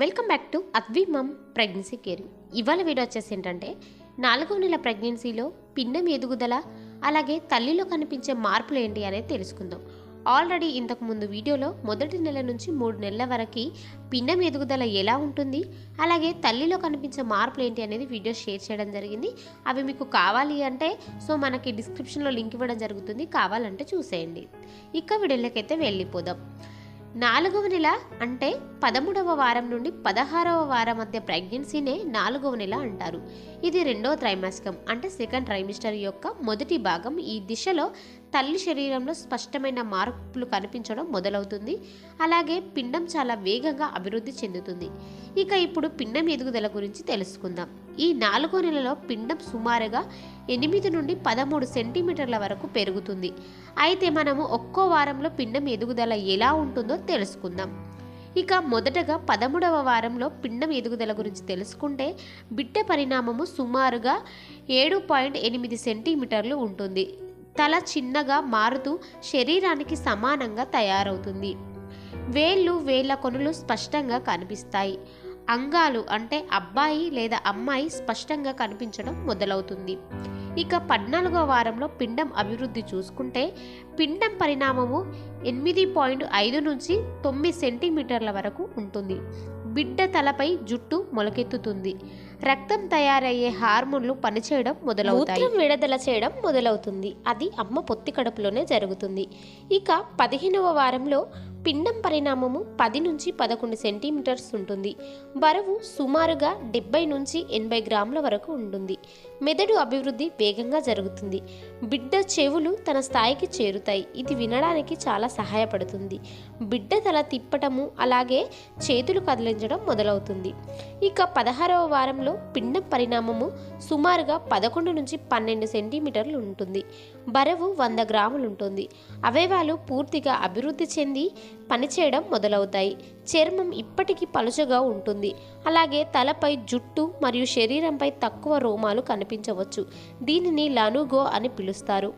Welcome back to Advi mom pregnancy care. ఇవాళ video వచ్చేసి ఏంటంటే నాలుగవ నెల ప్రెగ్నెన్సీలో పిండం ఎదుగుదల అలాగే తల్లిలో కనిపించే మార్పులు ఏంటి అనేది తెలుసుకుందాం. ఆల్రెడీ ఇంతకుముందు వీడియోలో మొదటి నెల నుంచి మూడు నెలల వరకు పిండం ఎదుగుదల ఎలా ఉంటుంది అలాగే తల్లిలో కనిపించే మార్పులు ఏంటి అనేది వీడియో షేర్ చేయడం జరిగింది. అవి మీకు కావాలి అంటే సో మనకి డిస్క్రిప్షన్లో లింక్ ఇవ్వడం జరుగుతుంది కావాలంటే చూసేయండి. ఇక వీడియోలకైతే వెళ్ళిపోదాం. నాలుగవ నెల అంటే పదమూడవ వారం నుండి పదహారవ వారం మధ్య ప్రెగ్నెన్సీనే నాలుగవ నెల అంటారు. ఇది రెండవ త్రైమాసికం అంటే సెకండ్ ట్రైమిస్టర్ యొక్క మొదటి భాగం. ఈ దిశలో తల్లి శరీరంలో స్పష్టమైన మార్పులు కనిపించడం మొదలవుతుంది. అలాగే పిండం చాలా వేగంగా అభివృద్ధి చెందుతుంది. ఇక ఇప్పుడు పిండం ఎదుగుదల గురించి తెలుసుకుందాం. ఈ నాలుగో నెలలో పిండం సుమారుగా ఎనిమిది నుండి పదమూడు సెంటీమీటర్ల వరకు పెరుగుతుంది. అయితే మనము ఒక్కో వారంలో పిండం ఎదుగుదల ఎలా ఉంటుందో తెలుసుకుందాం. ఇక మొదటగా పదమూడవ వారంలో పిండం ఎదుగుదల గురించి తెలుసుకుంటే బిడ్డ పరిణామము సుమారుగా ఏడు పాయింట్ ఎనిమిది సెంటీమీటర్లు ఉంటుంది. తల చిన్నగా మారుతూ శరీరానికి సమానంగా తయారవుతుంది. వేళ్ళు వేళ్ళ కొనులు స్పష్టంగా కనిపిస్తాయి. అంగాలు అంటే అబ్బాయి లేదా అమ్మాయి స్పష్టంగా కనిపించడం మొదలవుతుంది. ఇక పద్నాలుగో వారంలో పిండం అభివృద్ధి చూసుకుంటే పిండం పరిణామము ఎనిమిది పాయింట్ ఐదు నుంచి తొమ్మిది సెంటీమీటర్ల వరకు ఉంటుంది. బిడ్డ తలపై జుట్టు మొలకెత్తుతుంది. రక్తం తయారయ్యే హార్మోన్లు పనిచేయడం మొదలవుతాయి. మూత్రం విడుదల చేయడం మొదలవుతుంది. అది అమ్మ పొత్తి కడుపులోనే జరుగుతుంది. ఇక పదిహేనవ వారంలో పిండం పరిణామము పది నుంచి పదకొండు సెంటీమీటర్స్ ఉంటుంది. బరువు సుమారుగా డెబ్బై నుంచి ఎనభై గ్రాముల వరకు ఉంటుంది. మెదడు అభివృద్ధి వేగంగా జరుగుతుంది. బిడ్డ చెవులు తన స్థాయికి చేరుతాయి. ఇది వినడానికి చాలా సహాయపడుతుంది. బిడ్డ తల తిప్పటము అలాగే చేతులు కదిలించడం మొదలవుతుంది. ఇక పదహారవ వారంలో పిండం పరిణామము సుమారుగా పదకొండు నుంచి పన్నెండు సెంటీమీటర్లు ఉంటుంది. బరువు వంద గ్రాములు ఉంటుంది. అవయవాలు పూర్తిగా అభివృద్ధి చెంది పనిచేయడం మొదలవుతాయి. చర్మం ఇప్పటికీ పలుచగా ఉంటుంది. అలాగే తలపై జుట్టు మరియు శరీరంపై తక్కువ రోమాలు కనిపించవచ్చు. దీనిని లనుగో అని పిలుస్తారు.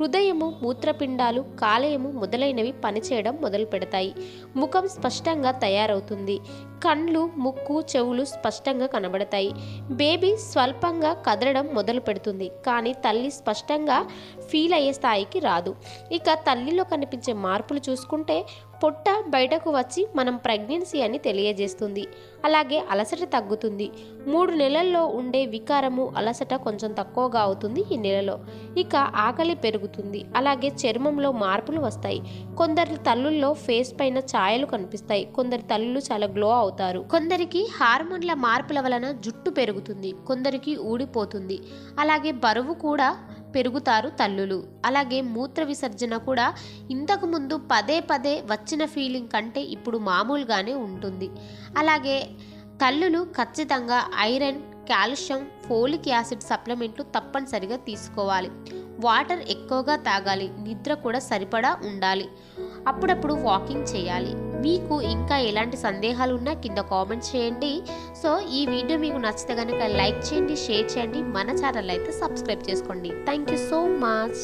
హృదయము మూత్రపిండాలు కాలేయము మొదలైనవి పనిచేయడం మొదలు పెడతాయి ముఖం స్పష్టంగా తయారవుతుంది. కండ్లు ముక్కు చెవులు స్పష్టంగా కనబడతాయి. బేబీ స్వల్పంగా కదలడం మొదలు పెడుతుంది కానీ తల్లి స్పష్టంగా ఫీల్ అయ్యే స్థాయికి రాదు. ఇక తల్లిలో కనిపించే మార్పులు చూసుకుంటే పొట్ట బయటకు వచ్చి మనం ప్రెగ్నెన్సీ అని తెలియజేస్తుంది. అలాగే అలసట తగ్గుతుంది. మూడు నెలల్లో ఉండే వికారము అలసట కొంచెం తక్కువగా అవుతుంది ఈ నెలలో. ఇక ఆకలి పెరుగుతుంది. అలాగే చర్మంలో మార్పులు వస్తాయి. కొందరి తల్లుల్లో ఫేస్ పైన ఛాయలు కనిపిస్తాయి. కొందరి తల్లులు చాలా గ్లో అవుతారు. కొందరికి హార్మోన్ల మార్పుల వలన జుట్టు పెరుగుతుంది. కొందరికి ఊడిపోతుంది. అలాగే బరువు కూడా పెరుగుతారు తల్లులు. అలాగే మూత్ర విసర్జన కూడా ఇంతకుముందు పదే పదే వచ్చిన ఫీలింగ్ కంటే ఇప్పుడు మామూలుగానే ఉంటుంది. అలాగే తల్లులు ఖచ్చితంగా ఐరన్ కాల్షియం ఫోలిక్ యాసిడ్ సప్లిమెంట్లు తప్పనిసరిగా తీసుకోవాలి. వాటర్ ఎక్కువగా తాగాలి. నిద్ర కూడా సరిపడా ఉండాలి. అప్పుడప్పుడు వాకింగ్ చేయాలి. మీకు ఇంకా ఎలాంటి సందేహాలు ఉన్నా కింద కామెంట్ చేయండి. సో ఈ వీడియో మీకు నచ్చితే కనుక లైక్ చేయండి షేర్ చేయండి. మన ఛానల్ అయితే సబ్స్క్రైబ్ చేసుకోండి. Thank you so much.